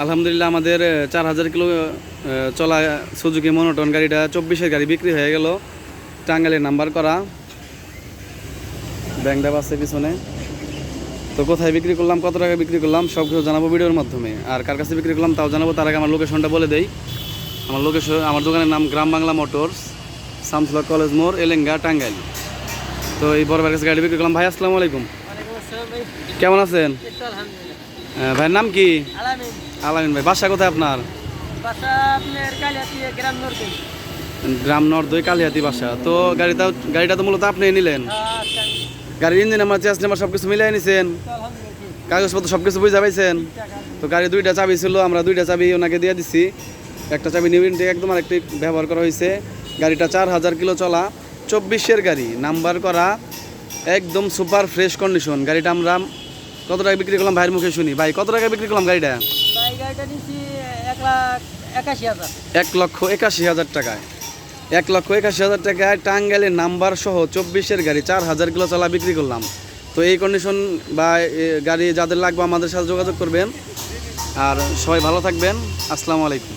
আলহামদুলিল্লাহ আমাদের চার হাজার কিলো চলা সুজুকি মনোটন গাড়িটা চব্বিশের গাড়ি বিক্রি হয়ে গেল। টাঙ্গাইলের নাম্বার করা। ব্যাংক আছে পিছনে। তো কোথায় বিক্রি করলাম কত টাকা বিক্রি করলাম সব কিছু জানাব ভিডিওর মাধ্যমে। আর কার কাছে বিক্রি করলাম তাও জানাব তার আগে আমার লোকেশনটা বলে দেই। আমার লোকেশন আমার দোকানের নাম গ্রাম বাংলা মোটরস শামসুল্লাহ কলেজ মোড় এলেঙ্গা টাঙ্গাইল। তো এই বড় কাছে গাড়ি বিক্রি করলাম। ভাই আসসালামু আলাইকুম। কেমন আছেন? ভাইয়ের নাম কি? আলামিন ভাই বাসা কোথায় আপনার? কালিয়াতি গ্রাম নরকে গ্রাম নর্থ দুই কালিহাতি বাসা। তো গাড়িটা গাড়িটা তো মূলত আপনি নিলেন? আচ্ছা। গাড়ির ইঞ্জিন নাম্বার চেস নাম্বার সব কিছু মিলিয়ে নিছেন কাগজপত্র সব কিছু বুঝে পাইছেন? তো গাড়ি দুইটা চাবি ছিল আমরা দুইটা চাবি ওনাকে দিয়ে দিছি। একটা চাবি নিউ ইন্টেক একদম আরেকটি ব্যবহার করা হয়েছে গাড়িটা চার হাজার কিলো চলা চব্বিশের গাড়ি নাম্বার করা একদম সুপার ফ্রেশ কন্ডিশন। গাড়িটা আমরা কত টাকা বিক্রি করলাম ভাইয়ের মুখে শুনি? ভাই কত টাকা বিক্রি করলাম গাড়িটা? ভাই গাড়িটা নিচ্ছি এক লাখ একাশি হাজার। এক লক্ষ একাশি হাজার টাকায়। এক লক্ষ একাশি হাজার টাকায় টাঙ্গাইলের নাম্বার সহ চব্বিশের গাড়ি চার হাজার কিলো চালা বিক্রি করলাম। তো এই কন্ডিশন বা গাড়ি যাদের লাগবে আমাদের সাথে যোগাযোগ করবেন। আর সবাই ভালো থাকবেন। আসসালামু আলাইকুম।